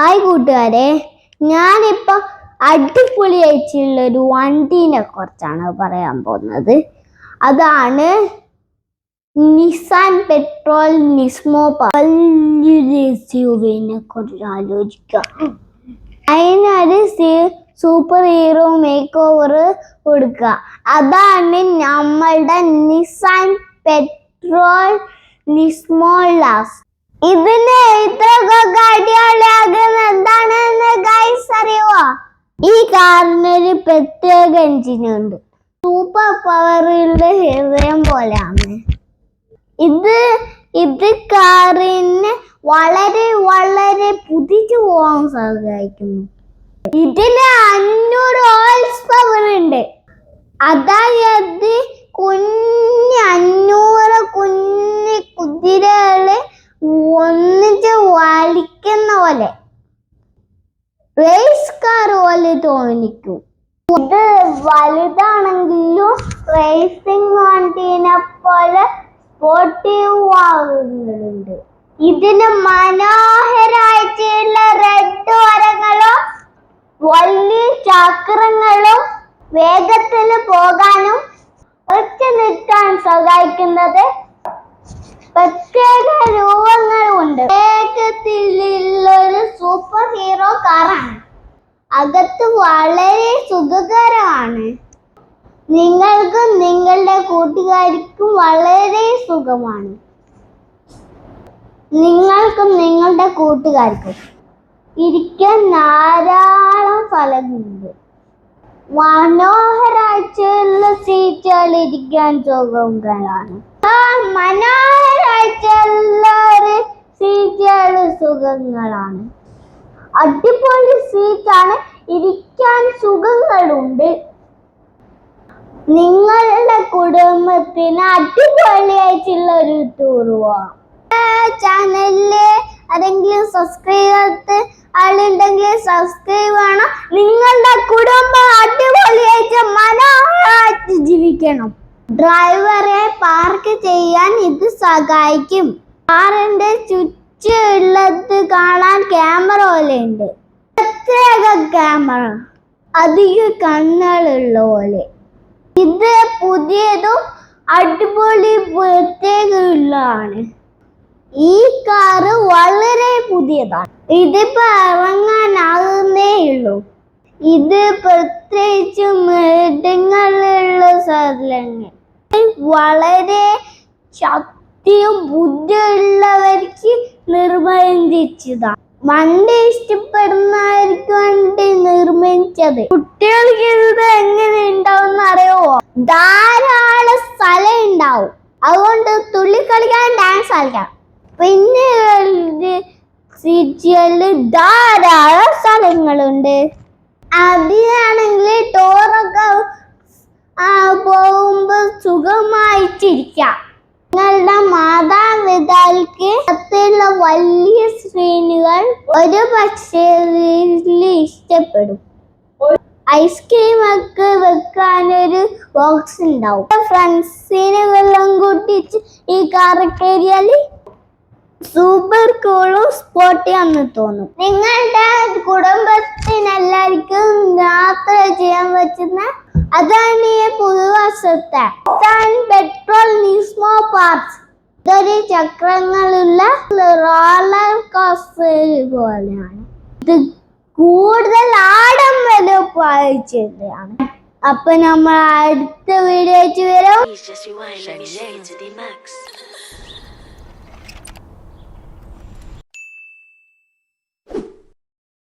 Hi കൂട്ടുകാരെ. ഞാനിപ്പോൾ അടിപൊളിയായിട്ടുള്ളൊരു വണ്ടീനെ കുറിച്ചാണ് പറയാൻ പോകുന്നത്. അതാണ് നിസാൻ പെട്രോൾ നിസ്മോ പല്ലുവിനെ കുറിച്ച് ആലോചിക്കുക അതിനൊരു സൂപ്പർ ഹീറോ മേക്ക് ഓവർ കൊടുക്കുക. അതാണ് നമ്മളുടെ നിസാൻ പെട്രോൾ നിസ്മോ ലാസ് ഇതിന് ഇത്രയൊക്കെ അടിപൊളിയാകുന്ന എന്താണെന്ന് ഗൈസ് അറിയുമോ ഈ കാറിനൊരു പ്രത്യേക എഞ്ചിനുണ്ട് സൂപ്പർ പവറുള്ള ഹൃദയം പോലെയാണ്. ഇത് ഇത് കാറിന് വളരെ വളരെ പുതിച്ചു പോകാൻ സഹായിക്കുന്നു. ഇതിന് അഞ്ഞൂറ് ഹോൾസ് പവർ ഉണ്ട്. അതായത് കുഞ്ഞ് അഞ്ഞൂറ് കുഞ്ഞ് കുതിരകൾ ഒന്നിച്ച് വലിക്കുന്ന പോലെ. റേസ് കാർ പോലെ തോന്നിക്കും. ഇത് വലുതാണെങ്കിലും റേസിംഗ് വണ്ടീനെ പോലെ സ്പോർട്ടീവ് ആകുന്നുണ്ട് ഇതിന് മനോഹരായിട്ടുള്ള റെഡ് വരങ്ങളും വലിയ ചക്രങ്ങളും വേഗത്തിൽ പോകാനും ഒറ്റ നിൽക്കാൻ സഹായിക്കുന്നത് പ്രത്യേക വേഗത്തിലുള്ള ഒരു സൂപ്പർ ഹീറോ കാറാണ് അകത്ത് വളരെ സുഖകരമാണ്. നിങ്ങൾക്കും നിങ്ങളുടെ കൂട്ടുകാർക്കും വളരെ സുഖമാണ്. നിങ്ങൾക്കും നിങ്ങളുടെ കൂട്ടുകാർക്കും ഇരിക്കാൻ ധാരാളം സ്ഥലമുണ്ട് മനോഹരായിട്ടുള്ള സീറ്റുകൾ ഇരിക്കാൻ സുഖങ്ങളാണ്. ആ മനോഹരായിട്ടുള്ള ഒരു സീറ്റുകൾ സുഖങ്ങളാണ്. അടിപൊളി സീറ്റാണ്. ഇരിക്കാൻ സുഖങ്ങളുണ്ട്. നിങ്ങളുടെ കുടുംബത്തിന് അടിപൊളിയായിട്ടുള്ള ഒരു ടൂർ പോവാം ചാനലിൽ ആരെങ്കിലും സബ്സ്ക്രൈബ് ചെയ്യാത്ത ആളുണ്ടെങ്കിൽ സബ്സ്ക്രൈബ് ചെയ്യണം നിങ്ങളുടെ കുടുംബം അടിപൊളിയായിട്ട് മനോഹരമായിട്ട് ജീവിക്കണം. ഡ്രൈവറെ പാർക്ക് ചെയ്യാൻ ഇത് സഹായിക്കും. കാറിന്റെ ചുറ്റുള്ളത് കാണാൻ ക്യാമറ പോലെ ഉണ്ട്. പ്രത്യേക ക്യാമറ അധിക കണ്ണുകളുള്ള പോലെ. ഇത് പുതിയതും അടിപൊളി പ്രത്യേകമുള്ളതാണ് ഈ കാറ് വളരെ പുതിയതാണ്. ഇതിപ്പോ ഇറങ്ങാനാകുന്നേ ഉള്ളൂ ഇത് പ്രത്യേകിച്ച് മൃഗങ്ങളുള്ള സ്ഥലങ്ങൾ. വളരെ ശക്തിയും ബുദ്ധിയുള്ളവർക്ക് നിർബന്ധിച്ചതാണ് വണ്ടി ഇഷ്ടപ്പെടുന്നവർക്ക് വേണ്ടി നിർമ്മിച്ചത് കുട്ടികൾക്ക് ഇത് എങ്ങനെ ഉണ്ടാവും അറിയുമോ? ധാരാളം സ്ഥലം ഉണ്ടാവും. അതുകൊണ്ട് തുള്ളി കളിക്കാൻ ഡാൻസ് കളിക്കാം പിന്നെ സിറ്റിയിൽ ധാരാളം സ്ഥലങ്ങളുണ്ട്. അതിലാണെങ്കിൽ ടോറൊക്കെ പോകുമ്പോൾ സുഖമായിട്ടിരിക്കാം. നിങ്ങളുടെ മാതാപിതാക്കൾക്ക് അത്തുള്ള വലിയ സ്ക്രീനുകൾ ഒരു പക്ഷേ ഇഷ്ടപ്പെടും. ഐസ്ക്രീം ഒക്കെ വെക്കാനൊരു ബോക്സ് ഉണ്ടാവും. ഫ്രണ്ട്സിനെ വെള്ളം കൂട്ടിച്ച് ഈ കാറ് കയറിയാൽ സൂപ്പർ കൂളും സ്പോട്ടിയാന്ന് തോന്നും. നിങ്ങളുടെ കുടുംബത്തിനെല്ലാവർക്കും യാത്ര ചെയ്യാൻ പറ്റുന്ന അതാണ് ഈ പുതുവർഷത്തെ പെട്രോൾ നിസ്മോ പാർക്സ് ഇതൊരു ചക്രങ്ങളുള്ള റോളർ കോസ്റ്റർ പോലെയാണ്. ഇത് കൂടുതൽ പാലിച്ചതാണ് അപ്പൊ നമ്മൾ അടുത്ത വീഡിയോ വരും.